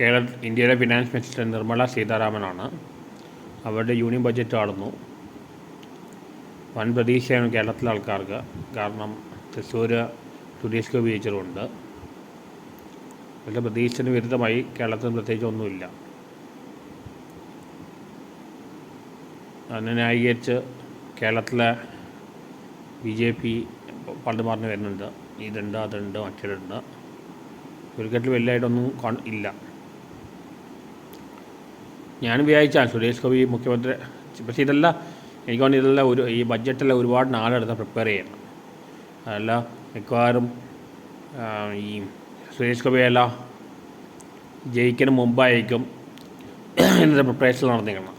കേരള ഇന്ത്യയിലെ finance minister Nirmala സീതാരാമനാണ്. അവരുടെ union budget ആടുന്നു വൻ പ്രതീക്ഷയാണ് കേരളത്തിലെ ആൾക്കാർക്ക്. കാരണം തൃശ്ശൂർ സുരേഷ് ഗോപി അവരുടെ പ്രതീക്ഷന് വിരുദ്ധമായി കേരളത്തിൽ പ്രത്യേകിച്ച് ഒന്നുമില്ല. അതിനെ ന്യായീകരിച്ച് കേരളത്തിലെ ബി ജെ പി പണ്ട് പറഞ്ഞു വരുന്നുണ്ട്. ഇതുണ്ട് അതുണ്ട് മറ്റേതുണ്ട് ക്രിക്കറ്റിൽ വലുതായിട്ടൊന്നും ഇല്ല. ഞാനും വിചാരിച്ചാണ് സുരേഷ് ഗോപി മുഖ്യമന്ത്രി. പക്ഷേ ഇതല്ല എനിക്ക് തോന്നുന്നു ഇതെല്ലാം ഒരു ഈ ബഡ്ജറ്റെല്ലാം ഒരുപാട് നാളെടുത്ത് പ്രിപ്പയർ ചെയ്യണം. അതല്ല മിക്കവാറും ഈ സുരേഷ് ഗോപിയെല്ലാം ജയിക്കുന്ന മുമ്പായിരിക്കും ഇതിന്റെ പ്രിപ്പറേഷൻ നടന്നിരിക്കണം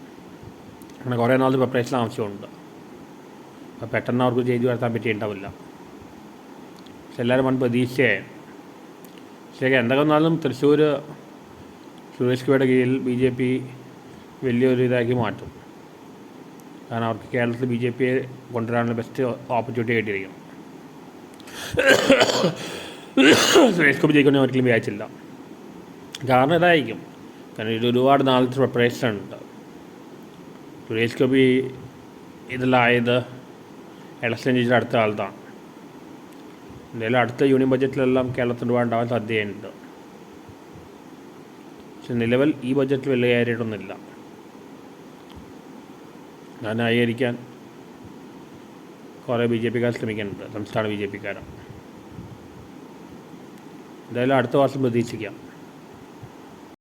അങ്ങനെ കുറേ നാളത്തെ പ്രിപ്പറേഷൻ ആവശ്യമുണ്ട്. അപ്പോൾ പെട്ടെന്ന് അവർക്ക് ചെയ്തു വരുത്താൻ പറ്റിയിട്ടുണ്ടാവില്ല. പക്ഷെ എല്ലാവരും വൻ പ്രതീക്ഷയായി ശരി എന്തൊക്കെ വന്നാലും തൃശ്ശൂർ സുരേഷ് ഗോപിയുടെ കീഴിൽ ബി ജെ പി വലിയൊരു ഇതാക്കി മാറ്റും. കാരണം അവർക്ക് കേരളത്തിൽ ബി ജെ പിയെ കൊണ്ടുവരാനുള്ള ബെസ്റ്റ് ഓപ്പർച്യൂണിറ്റി ആയിട്ടിരിക്കും സുരേഷ് ഗോപി ജയിക്കുന്ന ഒരിക്കലും വിചാരിച്ചില്ല. കാരണം ഇതായിരിക്കും. കാരണം ഇത് ഒരുപാട് നാളത്തെ പ്രിപ്പറേഷൻ ഉണ്ട്. സുരേഷ് ഗോപി ഇതിലായത് ഇലക്ഷൻ ജയിച്ച അടുത്ത കാലത്താണ് എന്തായാലും അടുത്ത യൂണിയൻ ബഡ്ജറ്റിലെല്ലാം കേരളത്തിന് ഒരുപാട് ഉണ്ടാവാൻ സാധ്യതയുണ്ട്. പക്ഷെ നിലവിൽ ഈ ബഡ്ജറ്റിൽ വലിയ കാര്യമായിട്ടൊന്നുമില്ല. ഞാൻ ന്യായീകരിക്കാൻ കുറേ ബി ജെ പിക്കാർ ശ്രമിക്കുന്നുണ്ട്. സംസ്ഥാന ബി ജെ പിക്കാരും. എന്തായാലും അടുത്ത വർഷം പ്രതീക്ഷിക്കാം.